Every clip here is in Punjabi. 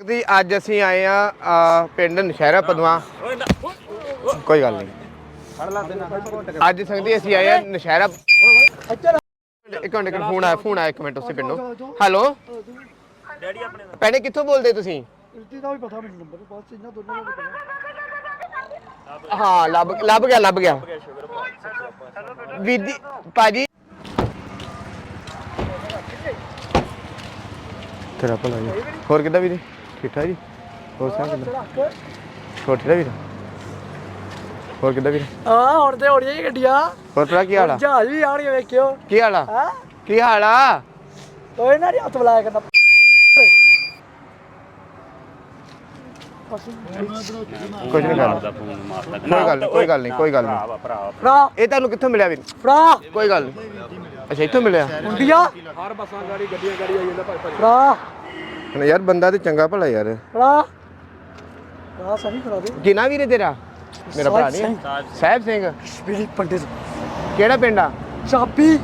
ਦੀ ਅੱਜ ਅਸੀਂ ਆਏ ਆ ਪਿੰਡ ਨਸ਼ਹਿਰਾ ਪਦਵਾ। ਕੋਈ ਗੱਲ ਨਹੀਂ। ਅੱਜ ਸੰਗਦੀ ਅਸੀਂ ਆਏ ਆ ਨਸ਼ਹਿਰਾ। ਇੱਕ ਮਿੰਟ, ਇੱਕ ਫੋਨ ਆਇਆ ਫੋਨ ਆਇਆ ਇੱਕ ਮਿੰਟ ਉਸੇ ਪਿੰਡੋਂ ਹੈਲੋ? ਡੈਡੀ ਆਪਣੇ ਦਾ ਕਿੱਥੋਂ ਬੋਲਦੇ ਤੁਸੀਂ? ਇਲਤੀ ਦਾ ਵੀ ਪਤਾ ਮੈਨੂੰ ਨੰਬਰ ਬਸ ਇਹਨਾਂ ਦੋਨਾਂ ਦਾ ਪਤਾ ਹਾਂ, ਲੱਭ ਲੱਭ ਗਿਆ ਲੱਭ ਗਿਆ। ਵੀਦੀ, ਭਾਜੀ। ਤੇਰਾ ਭਲਾ ਹੋਰ ਕਿੱਦਾਂ ਵੀਰੇ? ਠੀਕ ਠਾਕ ਜੀ? ਹੋਰ ਸਭ ਕਿੱਦਾਂ? ਹੋਰ ਠੀਕ ਠਾਕ ਵੀਰੇ? ਹੋਰ ਕਿੱਦਾਂ ਵੀਰੇ? ਹਾਂ ਹੁਣ ਤੇ ਹੀ ਗੱਡੀਆਂ। ਹੋਰ ਭਰਾ ਕੀ ਹਾਲ ਆ? ਜਹਾਜ਼ ਵੀ ਆਣਗੇ ਵੇਖਿਓ। ਕੀ ਹਾਲ ਆ? ਹਾਂ? ਕੀ ਹਾਲ ਆ? ਓਏ ਨਾ ਨੀ ਹੱਥ ਬੁਲਾਇਆ ਕਰਨਾ। ਕੁਝ ਨਹੀਂ ਕਰਦਾ ਕੋਈ ਗੱਲ ਨਹੀਂ ਕੋਈ ਗੱਲ ਨਹੀਂ ਕੋਈ ਗੱਲ ਨਹੀਂ। ਭਰਾ। ਭਰਾ ਇਹ ਤੁਹਾਨੂੰ ਕਿੱਥੋਂ ਮਿਲਿਆ ਵੀਰ? ਫਰਾ ਕੋਈ ਗੱਲ ਨਹੀਂ। ਅੱਛਾ ਇੱਥੋਂ ਮਿਲਿਆ? ਹੁੰਡੀਆਂ ਹਰ ਬੱਸਾਂ ਗਾੜੀ ਗੱਡੀਆਂ ਗਾੜੀ ਆਈ ਜਾਂਦਾ ਭਾਈ ਫਰਾ ਹੁਣ ਯਾਰ ਬੰਦਾ ਤੇ ਚੰਗਾ ਭਲਾ ਯਾਰ। ਫਰਾ ਫਰਾ ਸਹੀ ਕਰਾ ਦੇ। ਕੀ ਨਾ ਵੀਰੇ ਤੇਰਾ? ਮੇਰਾ ਭਰਾ ਨਹੀਂ? ਸਾਹਿਬ ਸਿੰਘ। ਕਸ਼ਮੀਰੀ ਪੰਡਿਤ। ਕਿਹੜਾ ਪਿੰਡ ਆ? ਚਾਬੀ।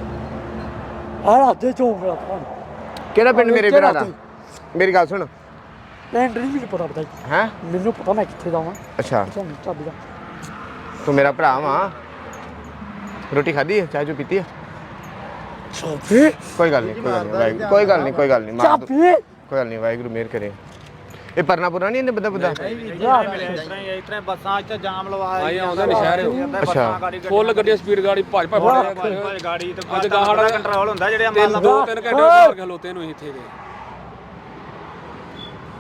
ਆ ਰਾਤੇ ਚੋਂ ਮੇਰਾ ਫੋਨ ਕਿਹੜਾ ਪਿੰਡ ਮੇਰੇ ਭਰਾ ਦਾ? ਮੇਰੀ ਗੱਲ ਸੁਣ। ਪਿੰਡ ਨਹੀਂ ਮੈਨੂੰ ਪਤਾ ਬਤਾਈ। ਹੈ? ਮੈਨੂੰ ਪਤਾ ਮੈਂ ਕਿੱਥੇ ਜਾਵਾਂ ਅੱਛਾ। ਚਾਬੀ ਦਾ। ਤੂੰ ਮੇਰਾ ਭਰਾ ਵਾ। ਰੋਟੀ ਖਾਧੀ ਹੈ? ਚਾਹ ਚੂ ਪੀਤੀ ਹੈ? ਚਾਬੀ। ਕੋਈ ਗੱਲ ਨਹੀਂ ਕੋਈ ਗੱਲ ਨਹੀਂ ਕੋਈ ਗੱਲ ਨਹੀਂ ਕੋਈ ਗੱਲ ਨਹੀਂ। ਦੋ। ਚਾਬੀ। ਕੋਈ ਨਹੀਂ ਵਾਹਿਗੁਰੂ ਮਿਹਰ ਕਰੇ। ਇਹ ਪਰਨਾ ਪੁਰਾ ਨਹੀਂ ਇਹਨੇ ਬਦਾ ਬਦਾ ਇਤਰਾ ਬੱਸਾਂ ਇੱਥੇ ਜਾਮ ਲਵਾ ਆਈ ਆਉਂਦਾ ਨਸ਼ਹਿਰੇ ਅੱਛਾ। ਫੁੱਲ ਗੱਡੀ ਸਪੀਡ ਗਾੜੀ ਭੱਜ ਭੱਜ ਫੜਿਆ ਗਾੜੀ ਤੇ ਅੱਜ ਗਾਹੜਾ ਕੰਟਰੋਲ ਹੁੰਦਾ ਜਿਹੜੇ ਤਿੰਨ ਮੰਨ ਦੋ ਤਿੰਨ ਘੰਟੇ ਬਾਹਰ ਖਲੋਤੇ ਨੂੰ ਇੱਥੇ ਦੇ।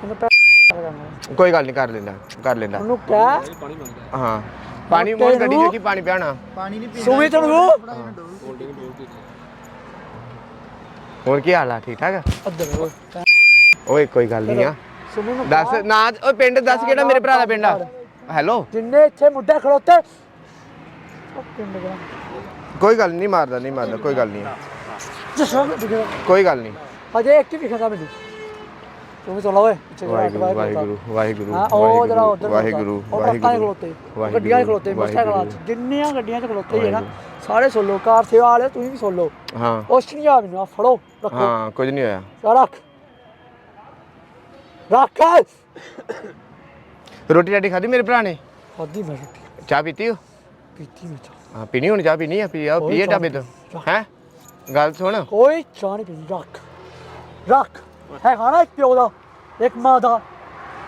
ਇਹਨੂੰ ਪੈ ਕਰਨਾ ਕੋਈ ਗੱਲ ਨਹੀਂ ਕਰ ਲੈਂਦਾ ਕਰ ਲੈਂਦਾ। ਉਹਨੂੰ ਕਹਿ ਪਾਣੀ ਮੰਗਦਾ ਹਾਂ। ਪਾਣੀ ਮੋੜ ਗੱਡੀ ਚ ਕੀ ਪਾਣੀ ਪਿਆਣਾ। ਸੁਮੀ ਤੈਨੂੰ ਹੋਲਡਿੰਗ ਬੋਲਦੀ ਹੋਰ ਕੀ ਹਾਲ ਆ ਠੀਕ ਠਾਕ? ਅੱਧਰ ਓਏ ਕੋਈ ਗੱਲ ਨਹੀਂ ਆ। ਨੂੰ ਦੱਸ ਨਾ ਓਏ ਪਿੰਡ ਦੱਸ ਕਿਹੜਾ ਮੇਰੇ ਭਰਾ ਦਾ ਪਿੰਡ ਆ? ਹੈਲੋ? ਜਿੰਨੇ ਇੱਥੇ ਉਹ ਪਿੰਡ ਦਾ। ਕੋਈ ਗੱਲ ਨਹੀਂ ਮਾਰਦਾ ਨਹੀਂ ਮਾਰਦਾ ਕੋਈ ਗੱਲ ਨਹੀਂ। ਜਸੋ ਕੋਈ ਗੱਲ ਨਹੀਂ। ਅਜੇ ਇੱਕ ਹੀ ਵਿਖਦਾ ਮੈਨੂੰ ਤੂੰ ਵੀ ਚਲਾ ਓਏ ਪਿੱਛੇ ਜਿਹੜਾ ਵਾਹਿਗੁਰੂ ਅਖਬਾਰ ਵਾਹਿਗੁਰੂ ਵਾਹਿਗੁਰੂ ਹਾਂ ਉਹ ਜਰਾ ਉਧਰ ਵਾਹਿਗੁਰੂ ਦੇ ਖਲੋਤੇ। ਉਹ ਗੱਡੀਆਂ ਖਲੋਤੇ ਮੋਟਰਸਾਈਕਲਾਂ 'ਚ। ਜਿੰਨੀਆਂ ਗੱਡੀਆਂ 'ਚ ਖਲੋਤੇ ਹੀ ਹੈ ਨਾ ਸਾਰੇ ਸੋਲੋ। ਕਾਰ ਸੇਵਾ ਵਾਲੇ ਤੁਸੀਂ ਵੀ ਸੋਲੋ। ਹਾਂ। ਕੁਛ ਨਹੀਂ ਆ ਮੈਨੂੰ ਆਹ ਫੜੋ ਰੱਖੋ। ਹਾਂ ਕੁਝ ਨਹੀਂ ਹੋਇਆ। ਆਹ ਰੱਖ। ਰੱਖ ਰੋਟੀ ਰਾਟੀ ਖਾਧੀ ਮੇਰੇ ਭਰਾ ਨੇ? ਖਾਦੀ ਮੈਂ ਰੋਟੀ। ਚਾਹ ਪੀਤੀ ਹੋ ਪੀਤੀ ਮੈਂ ਚਾਹ। ਹਾਂ ਪੀਣੀ ਹੁਣ ਚਾਹ ਪੀਣੀ ਆ ਪੀ ਆ ਪੀਏ ਢਾਬੇ ਤੋਂ। ਹੈ? ਗੱਲ ਸੁਣ। ਕੋਈ ਚਾਹ ਨਹੀਂ ਪੀਣੀ ਰੱਖ। ਰੱਖ। ਹੈ ਖਾਣਾ ਇੱਕ ਪਿਓ ਦਾ ਇੱਕ ਮਾਂ ਦਾ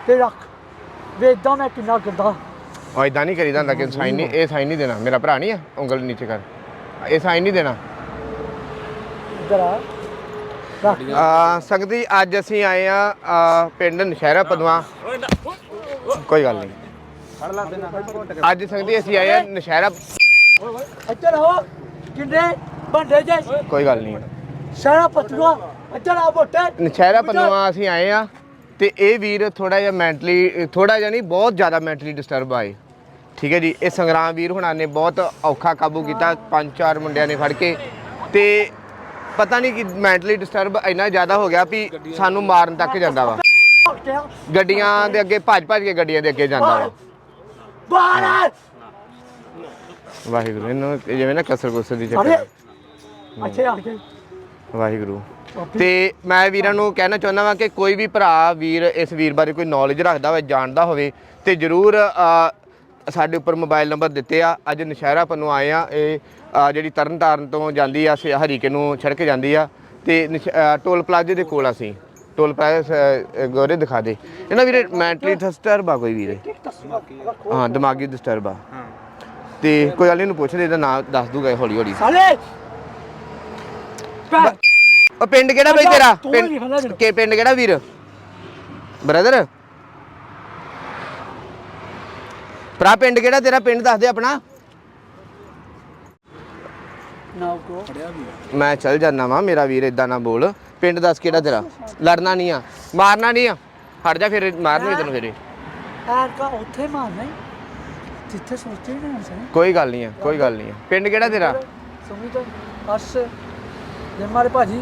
ਤੇ ਰੱਖ। ਵੇਦਾਂ ਮੈਂ ਕਿੰਨਾ ਗੰਦਾ। ਉਹ ਇਦਾਂ ਨਹੀਂ ਕਰੀਦਾ ਹੁੰਦਾ ਕਿ ਸਾਈਨ ਨਹੀਂ ਇਹ ਸਾਈਨ ਨਹੀਂ ਦੇਣਾ। ਮੇਰਾ ਭਰਾ ਨਹੀਂ ਆ ਉਂਗਲ ਨੀਚੇ ਕਰ। ਇਹ ਸਾਈਨ ਨਹੀਂ ਦੇਣਾ। ਇੱਧਰ ਆ। ਆ ਸੰਗਤੀ ਅੱਜ ਅਸੀਂ ਆਏ ਆ ਪਿੰਡ ਨਸ਼ਹਿਰਾ ਪਦਵਾ। ਕੋਈ ਗੱਲ ਨਹੀਂ। ਅੱਜ ਸੰਗਤੀ ਅਸੀਂ ਆਏ ਆ ਨਸ਼ਹਿਰਾ ਇੱਧਰ ਹੋ ਕਿੰਨੇ ਬੰਦੇ ਜੇ ਕੋਈ ਗੱਲ ਨਹੀਂ। ਸਾਰਾ ਪਤੂਆ ਇੱਧਰ ਆ ਬੋਟੇ ਨਸ਼ਹਿਰਾ ਪਦਵਾ ਅਸੀਂ ਆਏ ਆ ਤੇ ਇਹ ਵੀਰ ਥੋੜਾ ਜਿਹਾ ਮੈਂਟਲੀ ਥੋੜਾ ਜਿਹਾ ਨਹੀਂ ਬਹੁਤ ਜ਼ਿਆਦਾ ਮੈਂਟਲੀ ਡਿਸਟਰਬ ਆਏ। ਠੀਕ ਹੈ ਜੀ ਇਹ ਸੰਗਰਾਮ ਵੀਰ ਹੁਣਾਂ ਨੇ ਬਹੁਤ ਔਖਾ ਕਾਬੂ ਕੀਤਾ ਪੰਜ ਚਾਰ ਮੁੰਡਿਆਂ ਨੇ ਫੜ ਕੇ। ਤੇ ਪਤਾ ਨਹੀਂ ਕਿ ਮੈਂਟਲੀ ਡਿਸਟਰਬ ਇੰਨਾ ਜ਼ਿਆਦਾ ਹੋ ਗਿਆ ਵੀ ਸਾਨੂੰ ਮਾਰਨ ਤੱਕ ਜਾਂਦਾ ਵਾ। ਗੱਡੀਆਂ ਦੇ ਅੱਗੇ ਭੱਜ ਭੱਜ ਕੇ ਗੱਡੀਆਂ ਦੇ ਅੱਗੇ ਜਾਂਦਾ ਵਾ। ਬਾਹਰ ਵਾਹਿਗੁਰੂ ਇਹਨੂੰ ਜਿਵੇਂ ਨਾ ਕਸਰ ਕੁਸਰ ਦੀ ਚੱਕਰ। ਅੱਛੇ ਆ ਗਏ। ਵਾਹਿਗੁਰੂ। ਤੇ ਮੈਂ ਵੀਰਾਂ ਨੂੰ ਕਹਿਣਾ ਚਾਹੁੰਦਾ ਵਾਂ ਕਿ ਕੋਈ ਵੀ ਭਰਾ ਵੀਰ ਇਸ ਵੀਰ ਬਾਰੇ ਕੋਈ ਨੌਲੇਜ ਰੱਖਦਾ ਹੋਵੇ ਜਾਣਦਾ ਹੋਵੇ ਤੇ ਜਰੂਰ ਸਾਡੇ ਉੱਪਰ ਮੋਬਾਈਲ ਨੰਬਰ ਦਿੱਤੇ ਆ। ਅੱਜ ਨਸ਼ਹਿਰਾ ਪੰਨੋਂ ਆਏ ਆ। ਇਹ ਅ, ਜਿਹੜੀ ਤਰਨ ਤਾਰਨ ਤੋਂ ਜਾਂਦੀ ਆ ਸੇ ਹਰੀਕੇ ਨੂੰ ਛੜਕ ਜਾਂਦੀ ਆ। ਤੇ ਨਸ਼- ਅ, ਟੋਲ ਪਲਾਜ਼ੇ ਦੇ ਕੋਲ ਅਸੀਂ। ਟੋਲ ਪਲਾਜ਼ਾ ਗੋਰੇ ਦਿਖਾ ਦੇ। ਇਹਨਾਂ ਵੀਰੇ ਮੈਂਟਲੀ ਡਿਸਟਰਬ ਆ ਕੋਈ ਵੀਰੇ। ਹਾਂ ਦਿਮਾਗੀ ਡਿਸਟਰਬ ਆ। ਤੇ ਕੋਈ ਗੱਲ ਨੀ, ਇਹਨੂੰ ਪੁੱਛਦੇ ਇਹਦਾ ਨਾਮ ਦੱਸ ਦੂਗਾ ਹੌਲੀ ਹੌਲੀ ਸਾਲੇ! ਉਹ ਪਿੰਡ ਕਿਹੜਾ ਬਈ ਤੇਰਾ? ਤੂੰ ਹੀ ਪਿੰਡ ਲਿਖਣਾ ਮੈਨੂੰ। ਕਿ ਪਿੰਡ ਕਿਹੜਾ ਵੀਰ? ਬ੍ਰਦਰ? ਭਰਾ ਪਿੰਡ ਕਿਹੜਾ ਤੇਰਾ? ਪਿੰਡ ਦੱਸ ਦੇ ਆਪਣਾ। ਮੈਂ ਚੱਲ ਜਾਣਾ ਵਾ ਮੇਰਾ ਵੀਰ ਇਦਾਂ ਨਾ ਬੋਲ। ਪਿੰਡ ਦੱਸ ਕਿਹੜਾ ਤੇਰਾ? ਲੜਨਾ ਨਹੀਂ ਆ ਮਾਰਨਾ ਨਹੀਂ ਆ। ਹਟ ਜਾ ਫਿਰ ਮਾਰਨੀ ਤੈਨੂੰ ਫਿਰ ਐਰ ਕਾ ਉੱਥੇ ਮਾਰਨਾ ਈ। ਜਿੱਥੇ ਸੋਚੇ ਨਾ ਸਹੀ ਕੋਈ ਗੱਲ ਨਹੀਂ ਆ ਕੋਈ ਗੱਲ ਨਹੀਂ ਆ। ਪਿੰਡ ਕਿਹੜਾ ਤੇਰਾ? ਸੁਮੀ ਤਾਂ ਅਰਸ਼। ਜੇ ਮਾਰੇ ਭਾਜੀ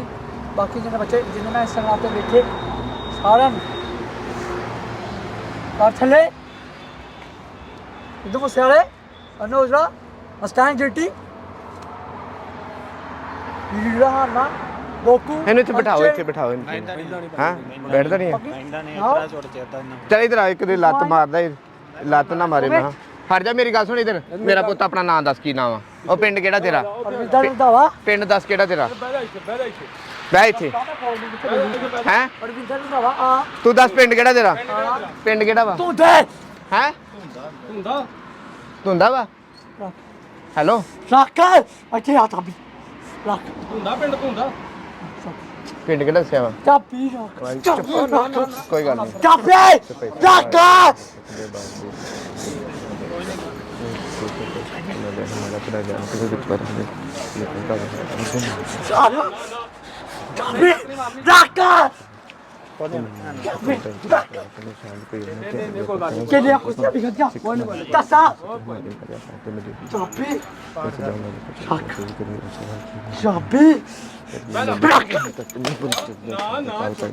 ਬਾਕੀ ਜਿਹਨੇ ਬੱਚੇ ਜਿਹਨੇ ਮੈਂ ਇੰਸਟਾਗ੍ਰਾਮ ਤੇ ਵੇਖੇ ਸਾਰਿਆਂ ਨੂੰ। ਕਰ ਥੱਲੇ। ਇਦੋਂ ਮੁਸੇ ਵਾਲੇ ਅਨੋਜਰਾ ਅਸਟੈਂਡ ਜਿੱਟੀ ਲੀੜਾ ਨਾ ਲੋਕੂ ਇਹਨੂੰ ਇੱਥੇ ਬਿਠਾਓ ਇੱਥੇ ਬਿਠਾਓ ਇਹਨੂੰ ਹਾਂ ਬੈਠਦਾ ਨਹੀਂ ਹੈ ਪੈਂਦਾ ਨਹੀਂ ਇਤਰਾ ਚੇਤਾ ਇਹਨਾਂ ਚੱਲ ਇਧਰ ਆ ਇੱਕ ਦੇ ਲੱਤ ਮਾਰਦਾ ਏ ਲੱਤ ਨਾ ਮਾਰੇ ਮੈਂ ਹਟ ਜਾ ਮੇਰੀ ਗੱਲ ਸੁਣ ਇਧਰ ਮੇਰਾ ਪੁੱਤ ਆਪਣਾ ਨਾਮ ਦੱਸ ਕੀ ਨਾਮ ਆ ਉਹ ਪਿੰਡ ਕਿਹੜਾ ਤੇਰਾ ਰੰਧਾਵਾ ਪਿੰਡ ਦੱਸ ਕਿਹੜਾ ਤੇਰਾ ਬਹਿ ਇੱਥੇ ਹੈ ਅਰਵਿੰਦਰ ਰੰਧਾਵਾ ਆ ਤੂੰ ਦੱਸ ਪਿੰਡ ਕਿਹੜਾ ਤੇਰਾ ਪਿੰਡ ਕਿਹੜਾ ਵਾ ਤੂੰ ਦੇ ਹੈ ਹੁੰਦਾ। ਧੁੰਦਾ ਵਾ? ਹੈਲੋ ਰੱਖ ਇੱਥੇ ਆ ਤਾਬੀ ਰੱਖ। ਹੁੰਦਾ ਪਿੰਡ ਹੁੰਦਾ ਪਿੰਡ ਕਿਹੜਾ ਦੱਸਿਆ ਵਾ? ਚਾਬੀ ਰੱਖ। ਚਾਬੀ ਰੱਖ। ਕੋਈ ਗੱਲ ਨਹੀਂ। ਚਾਬੀ ਰੱਖ। ਚਾਬੀ ਰੱਖ। Gel ya koş ya bir gel ya. Tasa. Rabbi. Şak. Rabbi. Bırak.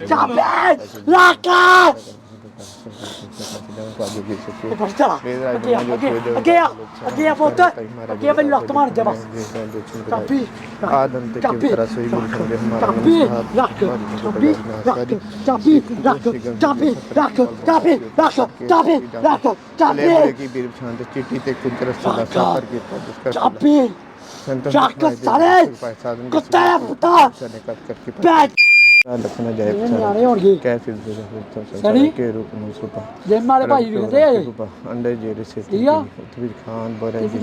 Rabbi. Laka. ऊपर चला आगे आगे आगे आगे आप होता आगे अपन लाख मार दे बस टप्पी आदम तक की तरह से ही बोल रहे हैं हमारा टप्पी लाख टप्पी लाख চাপি রাখো চাপি রাখো চাপি রাখো চাপি রাখো চাপি চাপি চাপি সারে কুত্তা পুতা ব্যাট ਲਖਣਾ ਜਾਇਬ ਸਰ ਕੈਫੇ ਦੇ ਸਰ ਕੇ ਰੂਪ ਨੂੰ ਸੁਪਾ ਜੇ ਮਾਰੇ ਭਾਈ ਵੀ ਦੇ ਅੰਡੇ ਜੇ ਰਿਸੇ ਤੀਆ ਤਵੀਰ ਖਾਨ ਬਰੇ ਜੀ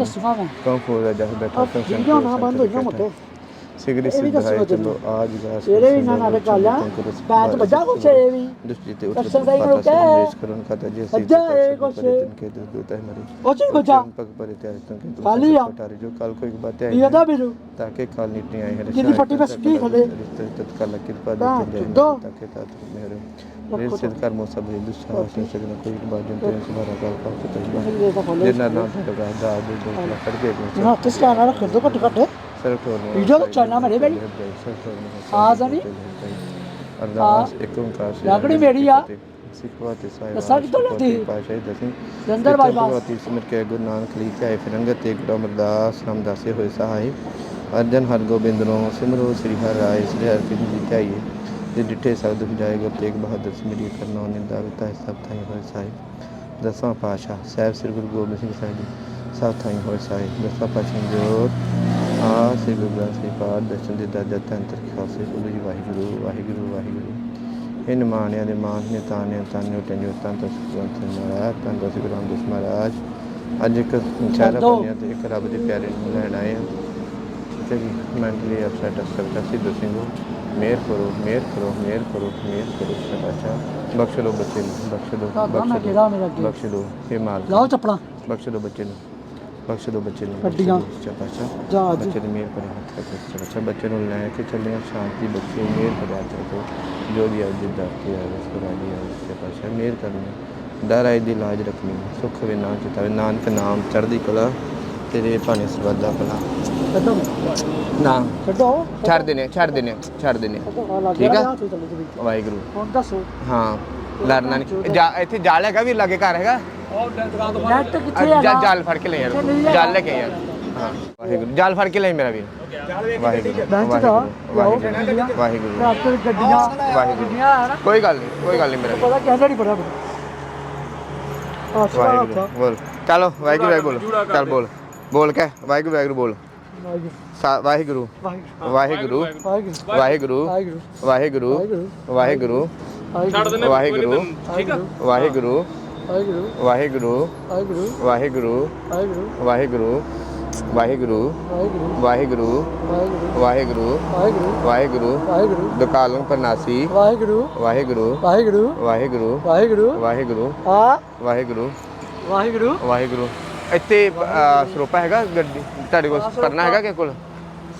ਕੰਫੋਰ ਦਾ ਜਹ ਬੈਠਾ ਕੰਫੋਰ ਨਾ ਬੰਦ ਹੋ ਗਿਆ ਮਤੋ ਸਿਗਰੀ ਸਿਧਾਇ ਚਲੋ ਆਜ ਗਾਸ ਇਹਦੇ ਵੀ ਨਾਲ ਨਾਲ ਕਾਲਾ ਬਾਤ ਵੱਡਾ ਕੁਛ ਇਹ ਵੀ ਦ੍ਰਿਸ਼ਟੀ ਤੇ ਉੱਤੇ ਸਰਦਾਈ ਨੂੰ ਕਹਿ ਨਿਵੇਸ਼ ਕਰਨ ਖਾਤਾ ਜੇ ਸੀ ਅੱਜਾ ਇਹ ਕੁਛ ਕੇ ਦੇਤਾ ਹੈ ਮਰੇ ਕੁਛ ਬਚਾ ਪਗ ਪਰ ਤੇ ਅੱਜ ਤੱਕ ਖਾਲੀ ਆ ਜੋ ਕੱਲ ਕੋਈ ਬਾਤ ਹੈ ਇਹਦਾ ਵੀ ਜੋ ਤਾਂ ਕਿ ਕਾਲ ਨੀਟੇ ਆਏ ਹੈ ਕਿੰਨੀ ਫੱਟੀ ਬਸ ਕੀ ਥਲੇ ਤਤਕਾਲ ਕਿਰਪਾ ਦੇ ਤਾਂ ਕਿ ਤਾਂ ਮੇਰੇ रेल से कर मौसम हिंदुस्तान से सकना कोई बाजन तो इस बार का का तो तजबा देना ना तो दा दे दो कट के ना किसका ना रख दो कट कट ਸਰਵ Videoluk ਸਾਹਿਬ ਅਰਜਨ ਹਰ ਗੋਬਿੰਦ ਨੂੰ ਸਿਮਰੋ ਸ੍ਰੀ ਹਰਿ ਰਾਏ ਸ੍ਰੀ ਹਰਿ ਕ੍ਰਿਸ਼ਨ ਜੀਤਿਆ ਹੈ ਤੇ ਡਿਠੇ ਸਬਦ ਬੁਝਾਏ ਗੁਰ ਤੇਗ ਬਹਾਦਰ ਸਿਮਰਿ ਕਰਨਾ ਨਿੰਦਾ ਵਿਤਾ ਸਭ ਥਾਈ ਹੋਏ ਸਾਹਿਬ ਦਸਾਂ ਪਾਸ਼ਾ ਸਾਹਿਬ ਸ੍ਰੀ ਗੁਰੂ ਗੋਬਿੰਦ ਸਿੰਘ ਸਾਹਿਬ ਸਭ ਥਾਈ ਹੋਏ ਸਾਹਿਬ ਦਸਾਂ ਪਾਸ਼ਾ ਜੋਤ। ਆ ਸ੍ਰੀ ਗੁਰੂ ਗ੍ਰੰਥ ਸਾਹਿਬ ਪਾਠ ਦਰਸ਼ਨ ਦੇ ਦਾਦਾ ਤੰਤਰ ਖਾਲਸੇ ਗੁਰੂ ਜੀ ਵਾਹਿਗੁਰੂ ਵਾਹਿਗੁਰੂ ਵਾਹਿਗੁਰੂ ਇਹ ਨਿਮਾਣਿਆਂ ਦੇ ਮਾਨ ਨੇ ਤਾਨਿਆਂ ਤਾਨਿਓ ਟੰਜੋ ਤਾਂ ਤਸ ਗ੍ਰੰਥ ਮਹਾਰਾਜ ਤਾਂ ਤਸ ਗੁਰੂ ਮਹਾਰਾਜ ਅੱਜ ਇੱਕ ਚਾਰਾ ਬਣਿਆ ਤੇ ਇੱਕ ਰੱਬ ਦੇ ਪਿਆਰੇ ਨੂੰ ਲੈਣ ਆਏ ਆ ਤੇ ਮੈਂਟਲੀ ਅਪਸੈਟ ਅਸਰ ਸਿੱਧੂ ਸਿੰਘ ਮੇਰ ਕਰੋ ਮੇਰ ਕਰੋ ਮੇਰ ਕਰੋ ਮੇਰ ਕਰੋ ਸਦਾਚਾ ਬਖਸ਼ ਲੋ ਬੱਚੇ ਨੂੰ ਬਖਸ਼ ਲੋ ਬਖਸ਼ ਲੋ ਬਖਸ਼ ਲੋ ਇਹ ਮਾਲ ਲਾਓ ਚੱਪਲਾਂ ਬਖਸ਼ ਲੋ ਬੱਚੇ ਨੂੰ ਬਖਸ਼ ਲੋ ਬੱਚੇ ਨੂੰ ਗੱਡੀਆਂ। ਚਾਚਾ ਜਾ ਅੱਜ। ਬੱਚੇ ਨੂੰ ਮੇਰ ਕਰੇ ਹੱਥ ਰੱਖੋ ਅੱਛਾ ਬੱਚੇ ਨੂੰ ਲੈ ਕੇ ਚੱਲੇ ਆ ਸ਼ਾਂਤੀ ਬੱਚੇ ਮੇਰ ਕਰੇ ਹੱਥ ਰੱਖੋ। ਜੋ ਵੀ ਅੱਜ ਦਾ ਕੀ ਹੈ ਉਸ ਕੋ ਰਾਜੀ ਹੈ ਪਾਸ਼ਾ ਮੇਰ ਕਰਨੀ ਦਰ ਆਏ ਦੀ ਲਾਜ ਰੱਖਣੀ ਸੁਖ ਵੇ ਨਾਮ ਚਿਤਾਵੇ ਨਾਨਕ ਨਾਮ ਚੜ੍ਹਦੀ ਕਲਾ ਤੇਰੇ ਭਾਣੇ ਸਰਬੱਦਾ ਭਲਾ। ਨਾ। ਛੱਡੋ। ਛੱਡ ਦੇਣੇ ਛੱਡ ਦੇਣੇ ਛੱਡ ਲੱਗ ਠੀਕ ਆ? ਵਾਹਿਗੁਰੂ। ਹੁਣ ਦੱਸੋ। ਹਾਂ ਲੜਨਾ ਨਹੀਂ ਇੱਥੇ ਜਾਲ ਹੈਗਾ ਵੀ ਲਾਗੇ ਘਰ ਹੈਗਾ? ਉਹ ਦੁਕਾਨ ਤੋਂ ਨੈਟ ਕਿੱਥੇ ਜਾ ਹੈਗਾ ਜਾਲ ਫੜ ਕੇ ਲੈ ਯਾਰ ਇੱਥੇ ਨਹੀਂ ਹੈਗਾ। ਜਾਲ ਲੈ ਕੇ ਯਾਰ ਹਾਂ ਵਾਹਿਗੁਰੂ ਜਾਲ ਫੜ ਕੇ ਲੈ ਮੇਰਾ ਵੀਰ ਵਾਹਿਗੁਰੂ ਬੈਂਚ ਦਾ ਵਾਹਿਗੁਰੂ ਵਾਹਿਗੁਰੂ ਰਾਤ ਨੂੰ ਗੱਡੀਆਂ ਵਾਹਿਗੁਰੂ ਗੱਡੀਆਂ ਆ ਨਾ ਕੋਈ ਗੱਲ ਨਹੀਂ ਕੋਈ ਗੱਲ ਨਹੀਂ ਮੇਰਾ ਵੀਰ ਪਤਾ ਕਹਿੰਦਾ ਨਹੀਂ ਪਤਾ ਆ ਵਾਹਿਗੁਰੂ ਬੋਲ ਚਲੋ ਵਾਹਿਗੁਰੂ ਵਾਹਿਗੁਰੂ ਬੋਲ ਚੱਲ ਬੋਲ ਬੋਲ ਕੇ ਵਾਹਿਗੁਰੂ ਵਾਹਿਗੁਰੂ ਬੋਲ ਸਾ- ਵਾਹਿਗੁਰੂ ਵਾਹਿਗੁਰੂ ਵਾਹਿਗੁਰੂ ਵਾਹਿਗੁਰੂ ਵਾਹਿਗੁਰੂ ਵਾਹਿਗੁਰੂ ਵਾਹਿਗੁਰੂ ਵਾਹਿਗੁਰੂ ਛੱਡ ਦਿੰਦੇ ਵਾਹਿਗੁਰੂ ਵਾਹਿਗੁਰੂ ਵਾਹਿਗੁਰੂ ਵਾਹਿਗੁਰੂ ਵਾਹਿਗੁਰੂ ਵਾਹਿਗੁਰੂ ਵਾਹਿਗੁਰੂ ਵਾਹਿਗੁਰੂ ਦਕਾਲੰ ਪਰਨਾਸੀ ਵਾਹਿਗੁਰੂ ਵਾਹਿਗੁਰੂ ਵਾਹਿਗੁਰੂ ਵਾਹਿਗੁਰੂ ਵਾਹਿਗੁਰੂ ਵਾਹਿਗੁਰੂ ਆ ਵਾਹਿਗੁਰੂ ਵਾਹਿਗੁਰੂ ਵਾਹਿਗੁਰੂ ਇੱਥੇ ਸਰੋਪਾ ਹੈਗਾ ਗੱਡੀ ਤੁਹਾਡੇ ਕੋਲ ਪਰਨਾ ਹੈਗਾ ਕਿ ਕੋਲ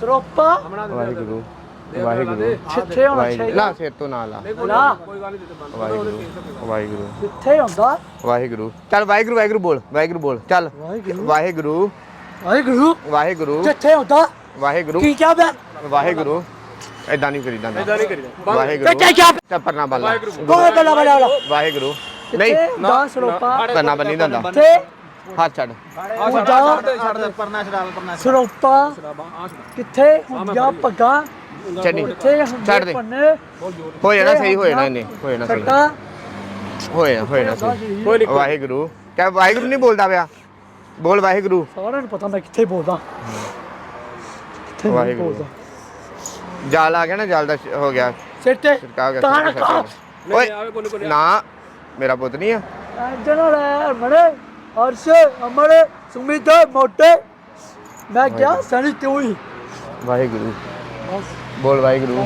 ਸਰੋਪਾ ਵਾਹਿਗੁਰੂ ਵਾਹਿਗੁਰੂ। ਛਿੱਥੇ ਹੋਣਾ ਵਾਹਿਗੁਰੂ। ਚਾਹੀਦਾ। ਨਾ ਸਿਰ ਤੋਂ ਨਾ ਲਾ। ਨਾ ਕੋਈ ਗੱਲ ਨਹੀਂ ਵਾਹਿਗੁਰੂ। ਵਾਹਿਗੁਰੂ। ਕਿੱਥੇ ਹੁੰਦਾ। ਵਾਹਿਗੁਰੂ। ਚੱਲ ਵਾਹਿਗੁਰੂ ਵਾਹਿਗੁਰੂ ਬੋਲ ਵਾਹਿਗੁਰੂ ਬੋਲ। ਚੱਲ। ਵਾਹਿਗੁਰੂ। ਵਾਹਿਗੁਰੂ। ਵਾਹਿਗੁਰੂ। ਵਾਹਿਗੁਰੂ। ਕਿੱਥੇ ਹੁੰਦਾ। ਵਾਹਿਗੁਰੂ। ਕੀ ਕਿਹਾ ਮੈਂ? ਵਾਹਿਗੁਰੂ। ਐਦਾਂ ਨਹੀਂ ਕਰੀਦਾ ਇਦਾਂ ਨਹੀਂ ਕਰੀਦਾ। ਵਾਹਿਗੁਰੂ। ਕਿੱਥੇ ਕਿਹਾ? ਚੱਲ ਪਰਨਾ ਬੰਨ ਲਾ। ਕੋਈ ਬਲਾ ਬਲਾ ਬਲਾ ਵਾਹਿਗੁਰੂ। ਨਹੀਂ। ਨਾ ਸਰੋਪਾ। ਪਰਨਾ ਬੰਨੀ ਦਾ ਹੁੰਦਾ ਤੇ ਹੱਥ ਛੱਡ। ਪੂਜਾ ਛੱਡ ਦੇ ਪਰਨਾ ਛਡਾ ਪਰਨਾ ਸਰੋਪਾ। ਕਿੱਥੇ? ਹੁੰਦੀਆਂ ਪੱਗਾਂ ਛੱਡੀ ਛੱਡ ਦੇ। ਪੰਨੇ ਹੋ ਜਾਣਾ ਸਹੀ ਹੋ ਜਾਣਾ ਇਹਨੇ ਹੋ ਜਾਣਾ ਸਹੀ। ਸੱਟਾ ਹੋ ਜਾਣਾ ਹੋ ਜਾਣਾ ਸਹੀ। ਕੋਈ ਨਹੀਂ। ਵਾਹਿਗੁਰੂ। ਕਹ ਵਾਹਿਗੁਰੂ ਨਹੀਂ ਬੋਲਦਾ ਪਿਆ? ਬੋਲ ਵਾਹਿਗੁਰੂ। ਸਾਰਿਆਂ ਨੂੰ ਪਤਾ ਮੈਂ ਕਿੱਥੇ ਬੋਲਦਾ। ਕਿੱਥੇ। ਬੋਲਦਾ। ਜਾਲ ਆ ਗਿਆ ਨਾ ਜਾਲ ਦਾ ਹੋ ਗਿਆ। ਸਿਰ ਤੇ। ਓਏ ਨਾ ਮੇਰਾ ਪੁੱਤ ਨਹੀਂ ਆ। ਜਨਰਲ ਹੈ ਮੜੇ ਅਰਸ਼ ਅਮਰ ਸੁਮਿਤ ਮੋਟੇ। ਮੈਂ ਕਿਹਾ ਸਣੀ ਤੂੰ ਹੀ। ਵਾਹਿਗੁਰੂ। ਬਸ। ਬੋਲ ਵਾਹਿਗੁਰੂ।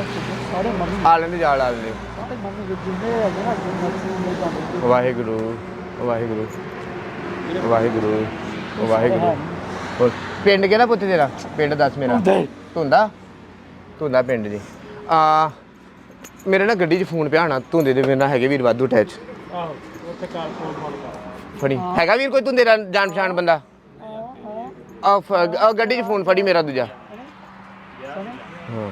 ਸਾਰੇ ਮੰਮੀ। ਆ ਲੈਂਦੇ ਜਾਲ ਆ ਲੈਂਦੇ। ਸਾਰੇ ਮੰਮੀ ਦੇ ਜਿੰਨੇ ਹੈਗੇ ਨਾ ਜਿੰਨੇ ਜਾਂਦੇ ਵਾਹਿਗੁਰੂ ਵਾਹਿਗੁਰੂ ਵਾਹਿਗੁਰੂ ਵਾਹਿਗੁਰੂ। ਪਿੰਡ ਕਿਹੜਾ ਪੁੱਤ ਤੇਰਾ? ਪਿੰਡ ਦੱਸ ਮੇਰਾ। ਧੁੰਦਾ। ਧੁੰਦਾ? ਪਿੰਡ ਜੀ। ਆ ਮੇਰੇ ਨਾਲ ਗੱਡੀ 'ਚ ਫੋਨ ਪਿਆ ਹੋਣਾ ਧੁੰਦੇ ਦੇ ਮੇਰੇ ਨਾਲ ਹੈਗੇ ਵੀਰ ਵਾਧੂ ਅਟੈਚ ਆਹੋ ਉੱਥੇ ਕਾਰ ਕੋਲ ਫੋਨ ਕਰ। ਫੜੀ। ਹੈਗਾ ਵੀਰ ਕੋਈ ਧੁੰਦੇ ਦਾ ਜਾਣ ਪਛਾਣ ਬੰਦਾ ਆ ਗੱਡੀ 'ਚ ਫੋਨ ਫੜੀ ਮੇਰਾ ਦੂਜਾ। ਹਾਂ।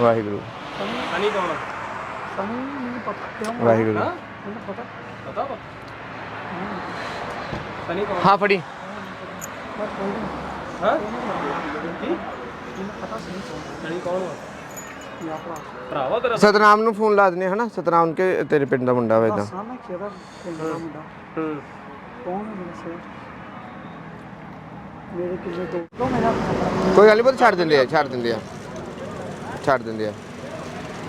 ਵਾਹਿਗੁਰੂ। ਸਨੀ ਕੌਣ ਸਣੀ ਮੈਨੂੰ ਪਤਾ ਕਿਉਂ ਵਾਹਿਗੁਰੂ। ਮੈਨੂੰ ਪਤਾ। ਪਤਾ ਵਾ। ਸਨੀ ਕੌਣ ਹਾਂ ਫੜੀ। ਹਾਂ? ਕੀ? ਸਨੀ ਕੌਣ ਵਾ? ਭਰਾਵਾ ਤੇਰਾ? ਸਤਨਾਮ ਨੂੰ ਫੋਨ ਲਾ ਦਿੰਦੇ ਹਨਾ? ਸਤਨਾਮ ਕੇ ਤੇਰੇ ਪਿੰਡ ਦਾ ਮੁੰਡਾ ਵਾ ਇਦਾਂ। ਸਾਹਮਣੇ ਕਿਹੜਾ ਪਿੰਡ ਦਾ ਮੁੰਡਾ। ਹੂੰ। ਕੌਣ ਹੈ ਮੇਰੇ ਸੇ ਮੇਰੇ ਕਿੰਨੇ ਦੋਸਤ ਮੇਰਾ ਕੋਈ ਗੱਲ ਨਹੀਂ ਪੁੱਤ ਛੱਡ ਦਿੰਦੇ ਆ ਛੱਡ ਦਿੰਦੇ ਆ। ਛੱਡ ਦਿੰਦੇ ਆ।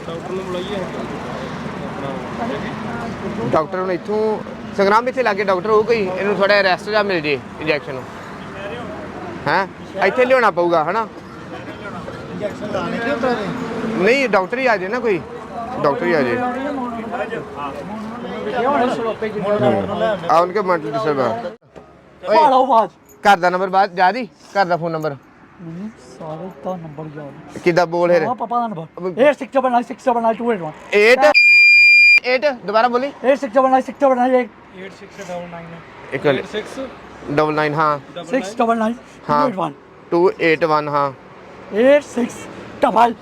ਡਾਕਟਰ ਨੂੰ ਬੁਲਾਈਏ। ਡਾਕਟਰ ਹੁਣ ਇੱਥੋਂ ਸੰਗਰਾਮ ਇੱਥੇ ਲਾਗੇ ਡਾਕਟਰ ਹੋਊ ਕੋਈ ਇਹਨੂੰ ਥੋੜਾ ਰੈਸਟ ਜਾਂ ਮਿਲ ਜੇ ਇੰਜੈਕਸ਼ਨ ਹੈ? ਇੱਥੇ ਲਿਆਉਣਾ ਪਊਗਾ ਹਨਾ? ਨਹੀਂ ਡਾਕਟਰ ਹੀ ਆ ਜੇ ਨਾ ਕੋਈ। ਡਾਕਟਰ ਹੀ ਆ ਜੇ। ਕਿਉਂ ਹੈ ਸਰੋਪੇ ਜੀ ਆ ਉਨਕੇ ਮੈਂਟਲ ਡਿਸਟਰਬ ਆ ਘਰ ਦਾ ਨੰਬਰ ਬਾਅਦ ਜਾ ਦੀ ਘਰ ਦਾ ਫੋਨ ਨੰਬਰ ਮੈਨੂੰ ਸਾਰੇ ਦਾ ਨੰਬਰ ਯਾਦ ਕਿੱਦਾਂ ਬੋਲ ਫਿਰ ਹਾਂ ਪਾਪਾ ਦਾ ਨੰਬਰ 8679679281 8 8 ਦੁਬਾਰਾ ਬੋਲੀ 8679679281 8699 ਇੱਕ ਗੱਲ 86 ਡਬਲ 9 ਹਾਂ 699281 281 ਹਾਂ 86 ਡਬਲ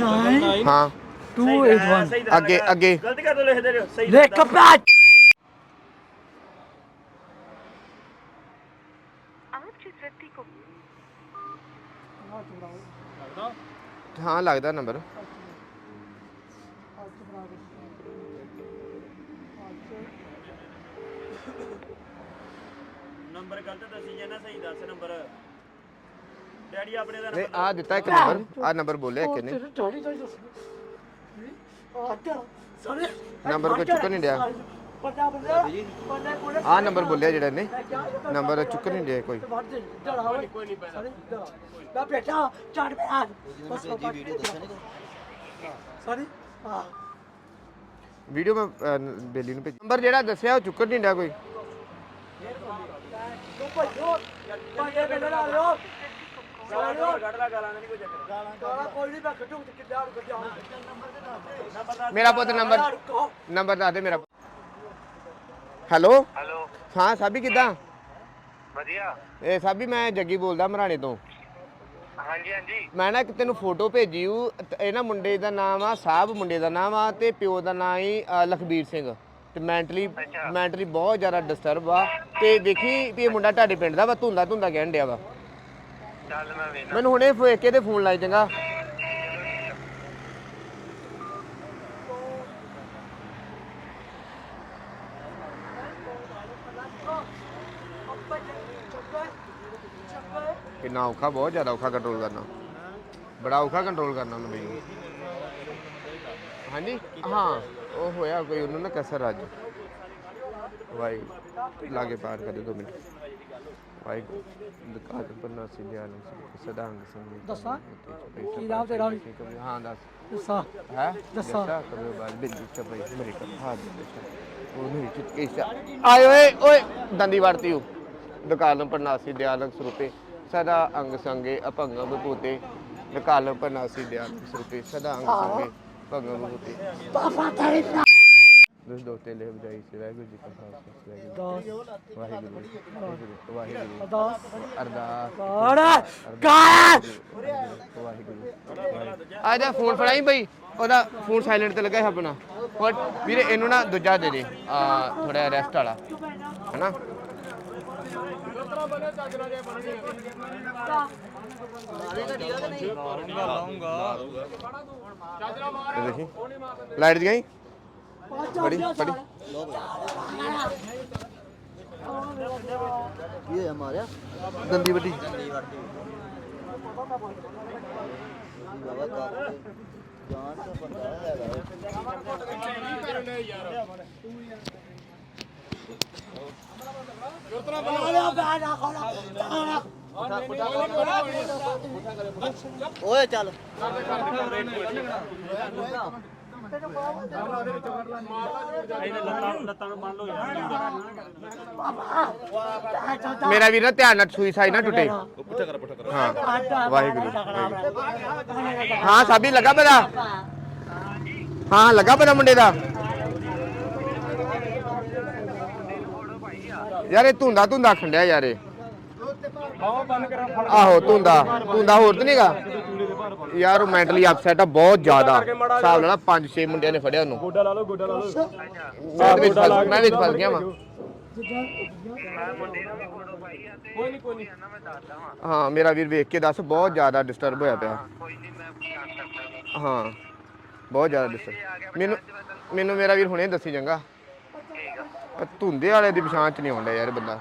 9 ਹਾਂ 281 ਅੱਗੇ ਅੱਗੇ ਗਲਤੀ ਕਰ ਦੋ ਲਿਖ ਦੇ ਸਹੀ ਲਿਖ ਪੈਚ आप जिस व्यक्ति को ਹਾਂ ਲੱਗਦਾ? ਨੰਬਰ। ਨੰਬਰ ਗਲਤ ਦੱਸੀ ਜੇ ਨਾ ਸਹੀ ਦੱਸ ਨੰਬਰ। ਡੈਡੀ ਆਪਣੇ ਦਾ ਨਹੀਂ ਆ ਦਿੱਤਾ ਇੱਕ ਨੰਬਰ। ਆ ਨੰਬਰ ਬੋਲਿਆ ਦੱਸ। ਆ ਤੇ ਸਾਰੇ ਨੰਬਰ ਕੋਈ ਚੁੱਕ ਨਹੀਂ ਕੋਲੇ ਆ ਨੰਬਰ ਬੋਲਿਆ ਜਿਹੜਾ ਨੇ ਨੰਬਰ ਚੁੱਕ ਨਹੀਂ ਡਿਆ ਕੋਈ। ਵੱਧ ਦੇ ਡੜਾ ਹੋਏ ਕੋਈ ਨਹੀਂ ਪੈਣਾ। ਮੈਂ ਬੇਟਾ ਚੜ ਪੇ ਆ। ਬਸ ਜੀ ਵੀਡੀਓ ਦੱਸਣੇ ਸਾਰੀ ਹਾਂ ਵੀਡੀਓ ਮੈਂ ਬੇਲੀ ਨੂੰ ਭੇਜ ਨੰਬਰ ਜਿਹੜਾ ਦੱਸਿਆ ਉਹ ਚੁੱਕ ਨਹੀਂ ਡਿਆ ਕੋਈ। ਮੇਰਾ ਪੁੱਤ ਨੰਬਰ ਨੰਬਰ ਦੱਸ ਦੇ ਮੇਰਾ ਹੈਲੋ ਹੈਲੋ ਹਾਂ ਸਾਬੀ ਕਿਦਾਂ? ਵਧੀਆ। ਇਹ ਸਾਬੀ ਮੈਂ ਜੱਗੀ ਬੋਲਦਾ ਮਰਾਣੇ ਤੋਂ। ਹਾਂਜੀ ਹਾਂਜੀ। ਮੈਂ ਨਾ ਇੱਕ ਤੈਨੂੰ ਫੋਟੋ ਭੇਜੀ ਊ ਤੇ ਇਹ ਨਾ ਮੁੰਡੇ ਦਾ ਨਾਮ ਆ ਸਾਹਿਬ ਮੁੰਡੇ ਦਾ ਨਾਮ ਆ ਤੇ ਪਿਓ ਦਾ ਨਾਮ ਹੀ ਅ, ਲਖਬੀਰ ਸਿੰਘ। ਤੇ ਮੈਂਟਲੀ ਅੱਛਾ। ਮੈਂਟਲੀ ਬਹੁਤ ਜ਼ਿਆਦਾ ਡਿਸਟਰਬ ਆ। ਤੇ ਦੇਖੀ ਵੀ ਇਹ ਮੁੰਡਾ ਤੁਹਾਡੇ ਪਿੰਡ ਦਾ ਵਾ ਧੁੰਦਾ ਧੁੰਦਾ ਕਹਿਣ ਡਿਆ ਵਾ। ਚੱਲ ਮੈਂ ਵੇਖਣਾ ਮੈਨੂੰ ਹੁਣੇ ਫੇਕੇ ਤੇ ਫੋਨ ਲਾਈ ਚੰਗਾ। ਕਿੰਨਾ ਔਖਾ ਬਹੁਤ ਜ਼ਿਆਦਾ ਔਖਾ ਕੰਟਰੋਲ ਕਰਨਾ। ਬੜਾ ਔਖਾ ਕੰਟਰੋਲ ਕਰਨਾ ਉਹਨੂੰ ਬਈ। ਹਾਂਜੀ? ਹਾਂ ਉਹ ਹੋਇਆ ਕੋਈ ਉਹਨੂੰ ਨਾ ਕਸਰ ਅੱਜ ਵਾਈ ਲਾਗੇ ਪਾਰ ਕਰ ਦੇ ਮਿੰਟ। ਵਾਈ ਦੁਕਾਨ ਪਰ ਨਾ ਸੀ ਧਿਆਨ ਸਦਾ ਅੰਗ ਸੰਗੀ ਦੱਸਾਂ? ਕੀ ਨਾਮ ਤੇਰਾ? ਹਾਂ ਦੱਸ। ਦੱਸਾਂ? ਹੈ? ਦੱਸਾਂ। ਕਦੇ ਬਾਅਦ ਬਿੰਦੀ ਚਪਈ ਮੇਰੇ ਕੋਲ ਹਾਂ ਉਹ ਚੁੱਕੇ ਆਏ ਓਏ ਓਏ ਦੰਦੀ ਵੜਤੀ ਹੂੰ ਦੁਕਾਨ ਪਰ ਨਾਸੀ ਦਿਆਲਕ ਸਰੂਪੇ। ਸਦਾ ਅੰਗ ਸੰਗੇ ਅਪੰਗ ਬਪੂਤੇ ਦੁਕਾਨ ਪਰ ਨਾਸੀ ਦਿਆਲਕ ਸਰੂਪੇ ਸਦਾ ਅੰਗ ਸੰਗੇ ਭੰਗ ਬਪੂਤੇ ਪਾਪਾ ਤੇਰੀ ਦੋਸ ਦੋਸਤੇ ਲੈ ਬਜਾਈ ਸੇ ਵਾਹਿਗੁਰੂ ਜੀ ਕਾ ਖਾਲਸਾ ਵਾਹਿਗੁਰੂ ਜੀ। ਵਾਹਿਗੁਰੂ ਵਾਹਿਗੁਰੂ ਦਾਸ ਅਰਦਾਸ। ਕਾੜਾ ਵਾਹਿਗੁਰੂ ਆ ਜਾ ਫੋਨ ਫੜਾਈ ਬਈ। ਉਹਦਾ ਫੋਨ ਸਾਇਲੈਂਟ ਤੇ ਲੱਗਾ ਹੈ ਆਪਣਾ। ਹੋਰ ਵੀਰੇ ਇਹਨੂੰ ਨਾ ਦੂਜਾ ਦੇ ਦੇ। ਆ ਥੋੜਾ ਰੈਸਟ ਵਾਲਾ। ਹੈਨਾ? ਇਹ ਦੇਖੀ ਲਾਈਟ ਦੀ ਗਈ ਬੜੀ ਬੜੀ ਇਹ ਮਾਰਿਆ? ਦੰਦੀ ਵੱਡੀ ਜਾਨ ਤਾਂ ਬੰਦਾ ਹੈਗਾ। ਓਏ ਚੱਲ ਇਹਨੇ ਲੱਤਾਂ ਲੱਤਾਂ ਮੇਰਾ ਵੀਰ ਨਾ ਧਿਆਨ ਨਾਲ ਸੂਈ ਸਾਈ ਨਾ ਟੁੱਟੇ। ਹਾਂ। ਵਾਹਿਗੁਰੂ। ਹਾਂ, ਸਾਬੀ, ਲੱਗਾ ਪਤਾ? ਹਾਂ, ਲੱਗਾ ਪਤਾ ਮੁੰਡੇ ਦਾ? ਯਾਰ ਇਹ ਧੁੰਦਾ ਧੁੰਦਾ ਖੰਡਿਆ ਯਾਰ ਇਹ। ਆਹੋ ਧੁੰਦਾ ਧੁੰਦਾ ਹੋਰ ਤਾਂ ਨਹੀਂਗਾ ਯਾਰ ਉਹ ਮੈਂਟਲੀ ਅਪਸੈਟ ਆ ਬਹੁਤ ਜ਼ਿਆਦਾ। ਹਿਸਾਬ ਨਾਲ 5-6 ਮੁੰਡਿਆਂ ਨੇ ਫੜਿਆ ਉਹਨੂੰ। ਗੋਡਾ ਲਾ ਲਓ ਗੋਡਾ ਲਾ ਲਓ। ਮੈਂ ਵਿੱਚ ਫਸ ਮੈਂ ਵਿੱਚ ਫਸ ਗਿਆ ਵਾਂ। ਕੋਈ ਨਹੀਂ ਕੋਈ ਨਹੀਂ ਹਾਂ ਮੇਰਾ ਵੀਰ ਵੇਖ ਕੇ ਦੱਸ ਬਹੁਤ ਜ਼ਿਆਦਾ ਡਿਸਟਰਬ ਹੋਇਆ ਪਿਆ। ਕੋਈ ਨਹੀਂ ਮੈਂ ਪੁੱਛ ਸਕਦਾ। ਹਾਂ ਬਹੁਤ ਜ਼ਿਆਦਾ ਡਿਸਟਰਬ ਮੈਨੂੰ ਮੈਨੂੰ ਮੇਰਾ ਵੀਰ ਹੁਣੇ ਦੱਸੀ ਚੰਗਾ। ਪਰ ਧੁੰਦੇ ਵਾਲੇ ਦੀ ਪਛਾਣ ਚ ਨਹੀਂ ਆਉਂਦਾ ਯਾਰ ਬੰਦਾ।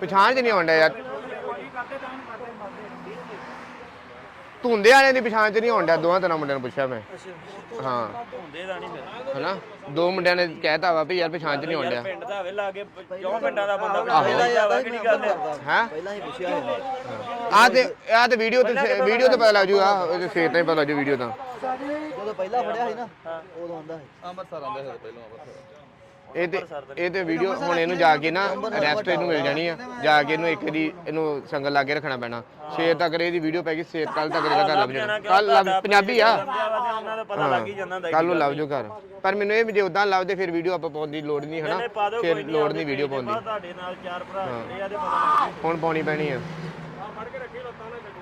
ਪਛਾਣ ਚ ਨਹੀਂ ਆਉਂਦਾ ਯਾਰ। ਧੁੰਦੇ ਵਾਲੇ ਦੀ ਪਛਾਣ ਚ ਨਹੀਂ ਆਉਂਦਾ ਦੋਵਾਂ ਤਰ੍ਹਾਂ ਮੁੰਡਿਆਂ ਨੂੰ ਪੁੱਛਿਆ ਮੈਂ। ਹਾਂ। ਹੁੰਦੇ ਦਾ ਨਹੀਂ ਫਿਰ ਹਨਾ? ਦੋ ਮੁੰਡਿਆਂ ਨੇ ਕਹਿਤਾ ਵਾ ਵੀ ਯਾਰ ਪਛਾਣ ਚ ਨਹੀਂ ਆਉਂਦਾ। ਪਿੰਡ ਦਾ ਵੇ ਲਾਗੇ ਕਿਉਂ ਪਿੰਡਾਂ ਦਾ ਬੰਦਾ ਪਹਿਲਾਂ ਹੀ ਆਵਾ ਕਿ ਨਹੀਂ ਗੱਲ ਹੈ ਪਹਿਲਾਂ ਹੀ? ਪੁੱਛਿਆ ਹੈ। ਆ ਤੇ ਆ ਤੇ ਵੀਡੀਓ ਤੇ ਵੀਡੀਓ ਤੇ ਪਤਾ ਲੱਗ ਜੂਗਾ ਇਹਦੇ ਫੇਰ ਤੇ ਪਤਾ ਲੱਗ ਜੂ ਵੀਡੀਓ ਤਾਂ। ਜਦੋਂ ਪਹਿਲਾਂ ਫੜਿਆ ਸੀ ਨਾ ਉਦੋਂ ਆਂਦਾ ਸੀ। ਇਹ ਤੇ ਇਹ ਤੇ ਵੀਡੀਓ ਹੁਣ ਇਹਨੂੰ ਜਾ ਕੇ ਨਾ ਰੈਸਟ ਇਹਨੂੰ ਮਿਲ ਜਾਣੀ ਆ। ਜਾ ਕੇ ਇਹਨੂੰ ਇੱਕ ਦੀ ਇਹਨੂੰ ਸੰਗਲ ਲਾ ਕੇ ਰੱਖਣਾ ਪੈਣਾ। ਸ਼ੇਰ ਤੱਕ ਇਹਦੀ ਵੀਡੀਓ ਪੈ ਗਈ ਸ਼ੇਰ ਕੱਲ ਤੱਕ ਇਹਦਾ ਘਰ ਲੱਭ ਜਾਣਾ। ਕੱਲ ਲੱਭ ਪੰਜਾਬੀ ਆ। ਉਹਨਾਂ ਦਾ ਪਤਾ ਲੱਗ ਹੀ ਜਾਂਦਾ ਹੁੰਦਾ ਕੱਲ ਨੂੰ ਲੱਭ ਜੋ ਘਰ। ਪਰ ਮੈਨੂੰ ਇਹ ਜੇ ਉਦਾਂ ਲੱਭਦੇ ਫਿਰ ਵੀਡੀਓ ਆਪਾਂ ਪਾਉਣ ਦੀ ਲੋੜ ਨਹੀਂ ਹਨਾ? ਫਿਰ ਲੋੜ ਨਹੀਂ ਵੀਡੀਓ ਪਾਉਣ ਦੀ। ਤੁਹਾਡੇ ਨਾਲ ਚਾਰ ਭਰਾ ਇਹ ਆ ਤੇ ਪਤਾ ਲੱਗ ਹੁਣ ਪਾਉਣੀ ਪੈਣੀ ਆ। ਫੜ ਕੇ ਰੱਖੀ ਲੱਤਾਂ ਨਾ ਛੱਡੋ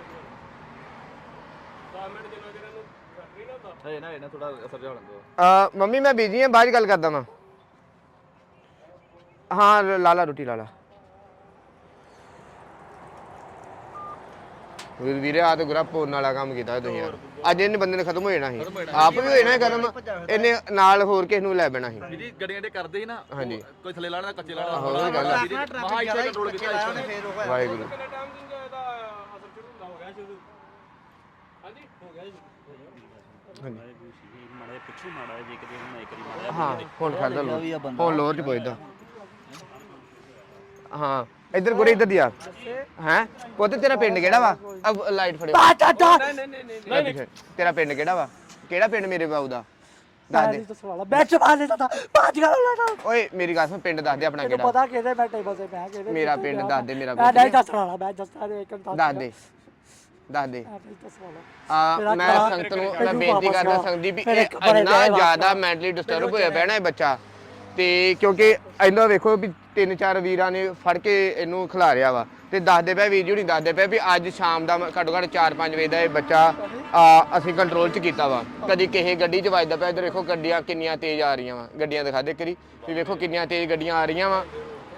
10 ਮਿੰਟ ਜਿੰਨਾ ਚਿਰ ਇਹਨੂੰ ਫੈਕਟਰੀ ਨਾ ਹੁੰਦਾ। ਇਹ ਨਾ ਇਹ ਨਾ ਥੋੜਾ ਅਸਰ ਜਾ ਦਿਓ ਅ, ਮੰਮੀ ਮੈਂ ਬਿਜ਼ੀ ਆ ਬਾਅਦ 'ਚ ਗੱਲ ਕਰਦਾ ਵਾਂ। ਹਾਂ ਲਾ ਲਾ ਰੋਟੀ ਲਾ ਲਾ ਵੀਰ ਵੀਰੇ ਆ ਤੇ ਗੁਰਾ ਪੋਨ ਵਾਲਾ ਕੰਮ ਕੀਤਾ ਤੁਸੀਂ ਯਾਰ। ਅੱਜ ਇਹਨੇ ਬੰਦੇ ਨੇ ਖਤਮ ਹੋ ਜਾਣਾ ਸੀ। ਆਪ ਵੀ ਹੋ ਜਾਣਾ ਸੀ ਖਤਮ। ਇਹਨੇ ਨਾਲ ਹੋਰ ਕਿਸ ਨੂੰ ਲੈ ਬੈਣਾ ਸੀ। ਵੀਰੇ ਗੱਡੀਆਂ ਦੇ ਕਰਦੇ ਸੀ ਨਾ ਹਾਂਜੀ। ਕੋਈ ਥੱਲੇ ਲਾਣਾ ਕੱਚੇ ਲਾਣਾ ਆਹੋ ਉਹ ਗੱਲ ਆ। ਮਹਾ ਇੱਥੇ ਕੰਟਰੋਲ ਕੀਤਾ ਇਸ ਨੇ ਵਾਹਿਗੁਰੂ। ਕਿੰਨੇ ਟਾਈਮ ਜਿੰਦਾ ਇਹਦਾ ਅਸਰ ਸ਼ੁਰੂ ਹੁੰਦਾ ਹੋ ਗਿਆ ਸ਼ੁਰੂ। ਹਾਂਜੀ? ਹੋ ਗਿਆ ਜੀ। ਮਾੜਾ ਜਿਹਾ ਪਿੱਛੇ ਮਾੜਾ ਜਿਹਾ ਜੇ ਕਿਤੇ ਹੁਣ ਇੱਕ ਵਾਰੀ ਮਾੜਾ ਹਾਂ ਹੁਣ ਖਾਦਾ ਲੋ ਹੁਣ ਲੋਰ ਚ ਹਾਂ। ਇੱਧਰ ਗੁਰੇ ਇੱਧਰ ਦਿਆ। ਹੈ? ਪੁੱਤ ਤੇਰਾ ਪਿੰਡ ਕਿਹੜਾ ਵਾ? ਅਬ ਲਾਈਟ ਫੜਿਓ। ਨਹੀਂ ਨਹੀਂ ਤੇਰਾ ਪਿੰਡ ਕਿਹੜਾ ਵਾ? ਕਿਹੜਾ ਪਿੰਡ ਮੇਰੇ ਬਾਊ ਦਾ? ਦੱਸ ਦੇ। ਸਵਾਲ ਬੈਠ ਪਾ ਲੈਦਾ ਤਾਂ ਪਾਜ ਕਰ ਲੈਣਾ ਓਏ ਮੇਰੀ ਗੱਲ ਸੁਣ ਪਿੰਡ ਦੱਸ ਦੇ ਆਪਣਾ ਕਿਹੜਾ। ਪਤਾ ਕਿਹਦੇ ਮੈਂ ਟੇਬਲ ਤੇ ਬਹਿ ਕੇ ਮੇਰਾ ਪਿੰਡ ਦੱਸ ਦੇ ਮੇਰਾ ਪਿੰਡ ਨਹੀਂ ਦੱਸਣਾ ਵਾਲਾ ਮੈਂ ਦੱਸਦਾ ਦੇ ਇੱਕ ਦੱਸ ਦੱਸ ਦੇ। ਦੱਸ ਦੇ। ਆ ਮੈਂ ਸੰਗਤ ਨੂੰ ਮੈਂ ਬੇਨਤੀ ਕਰਦਾ ਆ। ਸੰਗਤ ਦੀ ਵੀ ਇੰਨਾ ਜ਼ਿਆਦਾ। ਮੈਂਟਲੀ ਡਿਸਟਰਬ ਹੋਇਆ ਪਿਆ ਨਾ ਇਹ ਬੱਚਾ। ਤੇ ਕਿਉਂਕਿ ਇਹਨਾਂ ਵੇਖੋ ਵੀ ਤਿੰਨ ਚਾਰ ਵੀਰਾਂ ਨੇ ਫੜ ਕੇ ਇਹਨੂੰ ਖਿਲਾਰਿਆ ਵਾ। ਤੇ ਦੱਸਦੇ ਪਏ ਵੀਡੀਓ ਨਹੀਂ ਦੱਸਦੇ ਪਏ ਵੀ ਅੱਜ ਸ਼ਾਮ ਦਾ ਘੱਟੋ ਘੱਟ 4-5 ਵਜੇ ਦਾ ਇਹ ਬੱਚਾ ਆ, ਅਸੀਂ ਕੰਟਰੋਲ 'ਚ ਕੀਤਾ ਵਾ। ਕਦੀ ਕਿਸੇ ਗੱਡੀ 'ਚ ਵੱਜਦਾ ਪਿਆ ਇੱਧਰ ਵੇਖੋ ਗੱਡੀਆਂ ਕਿੰਨੀਆਂ ਤੇਜ਼ ਆ ਰਹੀਆਂ ਵਾ। ਗੱਡੀਆਂ ਦਿਖਾ ਦੇ ਕਰੀ ਵੀ ਵੇਖੋ ਕਿੰਨੀਆਂ ਤੇਜ਼ ਗੱਡੀਆਂ ਆ ਰਹੀਆਂ ਵਾ।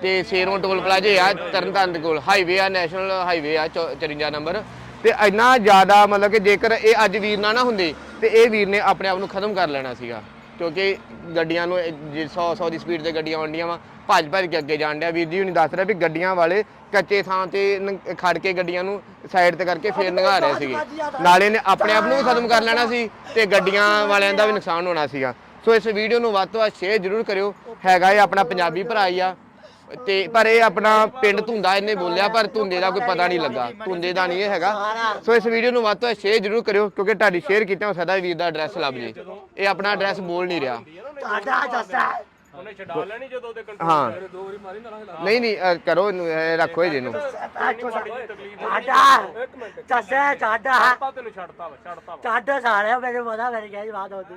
ਤੇ ਸ਼ੇਰੋਂ ਟੋਲ ਪਲਾਜ਼ੇ ਆ ਤਰਨਤਾਰਨ ਦੇ ਕੋਲ। ਹਾਈਵੇ ਆ ਨੈਸ਼ਨਲ ਹਾਈਵੇ ਆ ਚੌ- 54 ਨੰਬਰ। ਤੇ ਇੰਨਾ ਜ਼ਿਆਦਾ ਮਤਲਬ ਕਿ ਜੇਕਰ ਇਹ ਅੱਜ ਵੀਰ ਨਾ ਨਾ ਹੁੰਦੇ ਤੇ ਇਹ ਵੀਰ ਨੇ ਆਪਣੇ ਆਪ ਨੂੰ ਖਤਮ ਕਰ ਲੈਣਾ ਸੀਗਾ। ਕਿਉਂਕਿ ਗੱਡੀਆਂ ਨੂੰ 100 100 ਦੀ ਸਪੀਡ ਤੇ ਗੱਡੀਆਂ ਆਉਂਦੀਆਂ ਵਾ ਭੱਜ ਭੱਜ ਕੇ ਅੱਗੇ ਜਾਣ ਡਿਆ। ਵੀਰ ਜੀ ਹੁਣੀ ਦੱਸ ਰਿਹਾ ਵੀ ਗੱਡੀਆਂ ਵਾਲੇ ਕੱਚੇ ਥਾਂ ਤੇ ਨੰਗ- ਖੜ ਕੇ ਗੱਡੀਆਂ ਨੂੰ ਸਾਈਡ ਤੇ ਕਰਕੇ ਫੇਰ ਲੰਘਾ ਰਹੇ ਸੀਗੇ। ਨਾਲੇ ਨੇ ਆਪਣੇ ਆਪ ਨੂੰ ਵੀ ਖਤਮ ਕਰ ਲੈਣਾ ਸੀ ਤੇ ਗੱਡੀਆਂ ਵਾਲਿਆਂ ਦਾ ਵੀ ਨੁਕਸਾਨ ਹੋਣਾ ਸੀਗਾ। ਸੋ ਇਸ ਵੀਡੀਓ ਨੂੰ ਵੱਧ ਤੋਂ ਵੱਧ ਸ਼ੇਅਰ ਜ਼ਰੂਰ ਕਰਿਓ। ਹੈਗਾ ਇਹ ਆਪਣਾ ਪੰਜਾਬੀ ਭਰਾ ਹੀ ਆ। ਤੇ ਪਰ ਇਹ ਆਪਣਾ ਪਿੰਡ ਧੁੰਦਾ ਇਹਨੇ ਬੋਲਿਆ, ਪਰ ਧੁੰਦੇ ਦਾ ਕੋਈ ਪਤਾ ਨਹੀਂ ਲੱਗਾ। ਧੁੰਦੇ ਦਾ ਨਹੀਂ ਇਹ ਹੈਗਾ। ਸੋ ਇਸ ਵੀਡੀਓ ਨੂੰ ਵੱਧ ਤੋਂ ਵੱਧ ਸ਼ੇਅਰ ਜ਼ਰੂਰ ਕਰਿਓ, ਕਿਉਂਕਿ ਤੁਹਾਡੀ ਸ਼ੇਅਰ ਕੀਤਿਆਂ ਸਦਾ ਵੀਰ ਦਾ ਐਡਰੈਸ ਲੱਭ ਜੇ। ਇਹ ਆਪਣਾ ਐਡਰੈਸ ਬੋਲ ਨਹੀਂ ਰਿਹਾ। ਸਾਡਾ ਦੱਸਦਾ ਉਹਨੇ ਛਡਾ ਲੈਣੀ ਜਦੋਂ ਤੇ ਕੰਟਰੋਲ ਹਾਂ। ਦੋ ਵਾਰੀ ਮਾਰੀ ਨਾ ਹਿਲਾ ਨਹੀਂ ਕਰੋ ਇਹਨੂੰ, ਇਹ ਰੱਖੋ ਇਹ ਜਿਹਨੂੰ ਸਾਡਾ ਦੱਸਦਾ ਸਾਡਾ ਪਾ ਤੈਨੂੰ ਛੱਡਤਾ ਵਾ ਛੱਡਤਾ ਵਾ। ਸਾਡਾ ਸਾਰਿਆ ਮੈਨੂੰ ਪਤਾ ਮੇਰੇ ਕਿਹੜੀ ਬਾਤ ਹੁੰਦੀ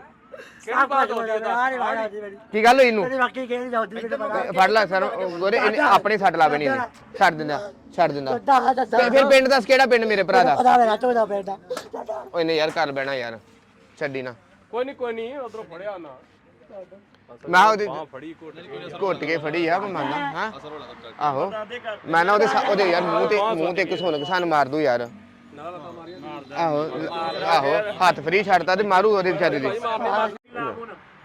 ਕਿਹੜੀ ਬਾਤ ਹੁੰਦੀ ਹੈ ਸਾਰੀ ਬਾਤ ਹੁੰਦੀ ਮੇਰੀ। ਕੀ ਗੱਲ ਹੋਈ ਇਹਨੂੰ? ਮੇਰੀ ਬਾਕੀ ਕਿਹੜੀ ਜਾਂਦੀ ਮੈਨੂੰ ਪਤਾ। ਫੜ ਲੈ ਸਰ ਗੋਰੇ ਇਹਨੇ ਆਪਣੇ ਸੱਟ ਲਾ ਬਣੀ ਛੱਡ ਦਿੰਦਾ ਛੱਡ ਦਿੰਦਾ। ਫਿਰ- ਫਿਰ ਪਿੰਡ ਦੱਸ ਕਿਹੜਾ ਪਿੰਡ ਮੇਰੇ ਭਰਾ ਦਾ? ਪਤਾ ਮੇਰਾ ਚੋਦਾ ਬੇਟਾ ਓਏ ਨਹੀਂ ਯਾਰ ਘਰ ਬਹਿਣਾ ਯਾਰ। ਛੱਡੀ ਨਾ। ਕੋਈ ਨਹੀਂ ਕੋਈ ਨਹੀਂ ਉਧਰੋਂ ਫੜਿਆ ਨਾ। ਮੈਂ ਕਿਹਾ ਉਹਦੇ ਫੜੀ ਕੋਟ ਘੁੱਟ ਕੇ ਫੜੀ ਆ ਮੈਂ ਮੰਨਦਾ ਹਾਂ? ਆਹੋ। ਮੈਂ ਨਾ ਉਹਦੇ ਸਾ- ਉਹਦੇ ਯਾਰ ਮੂੰਹ ਤੇ ਮੂੰਹ ਤੇ ਇੱਕ ਸੁਣ ਸਾਨੂੰ ਮਾਰ ਦੂ ਯਾਰ। ਆਹੋ ਆਹੋ ਹੱਥ ਫਰੀ ਛੱਡਤਾ ਤੇ ਮਾਰੂ ਉਹਦੇ ਵਿਚਾਰੇ ਦੇ।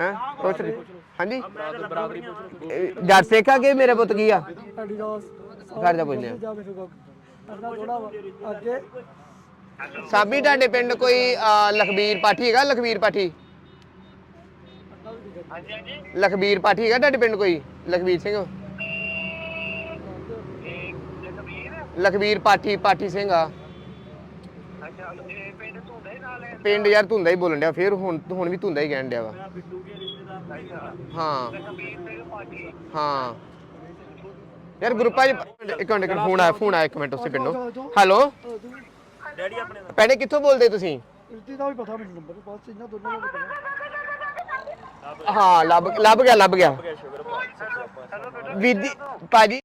ਹੈ? ਪੁੱਛ ਲਈ। ਹਾਂਜੀ? ਇਹ ਜੱਟ ਸੇਖਾ ਕਿ ਮੇਰੇ ਪੁੱਤ ਕੀ ਆ? ਕਰ ਜਾ ਪੁੱਛਦੇ ਆ। ਜਾ ਮੇਰੇ ਕੋਲ। ਅੰਨਾ ਥੋੜਾ ਵਾ ਅੱਗੇ। ਸਾਬੀ ਤੁਹਾਡੇ ਪਿੰਡ ਕੋਈ ਅਹ, ਲਖਬੀਰ ਪਾਠੀ ਹੈਗਾ? ਲਖਬੀਰ ਪਾਠੀ? ਹਾਂਜੀ ਹਾਂਜੀ ਲਖਬੀਰ ਪਾਠੀ ਹੈਗਾ ਤੁਹਾਡੇ ਪਿੰਡ ਕੋਈ? ਲਖਬੀਰ ਸਿੰਘ? ਲਖਬੀਰ ਪਾਠੀ ਪਾਠੀ ਸਿੰਘ ਆ। ਅੱਛਾ ਇਹ ਪਿੰਡ ਧੁੰਦੇ ਨਾਲ ਹੈ ਪਿੰਡ ਯਾਰ ਧੁੰਦਾ ਹੀ ਬੋਲਣ ਡਿਆ ਫੇਰ ਹੁਣ ਹੁਣ ਵੀ ਧੁੰਦਾ ਹੀ ਕਹਿਣ ਡਿਆ ਵਾ। ਅੱਛਾ ਹਾਂ। ਜਗਬੀਰ ਸਿੰਘ ਪਾਠੀ ਹਾਂ। ਯਾਰ ਗਰੁੱਪਾਂ 'ਚ ਇੱਕ ਮਿੰਟ ਇੱਕ ਮਿੰਟ, ਫੋਨ ਆਇਆ ਫੋਨ ਆਇਆ ਇੱਕ ਮਿੰਟ ਉਸੇ ਪਿੰਡੋਂ ਹੈਲੋ? ਡੈਡੀ ਆਪਣੇ ਦਾ ਭੈਣੇ ਕਿੱਥੋਂ ਬੋਲਦੇ ਤੁਸੀਂ? ਇਸਦੀ ਦਾ ਵੀ ਪਤਾ ਮੈਨੂੰ ਨੰਬਰ ਬਸ ਇਹਨਾਂ ਦੋਨਾਂ ਦਾ ਪਤਾ। ਹਾਂ ਲੱਭ ਲੱਭ ਗਿਆ ਲੱਭ ਗਿਆ। ਵੀਰ ਜੀ ਭਾਜੀ।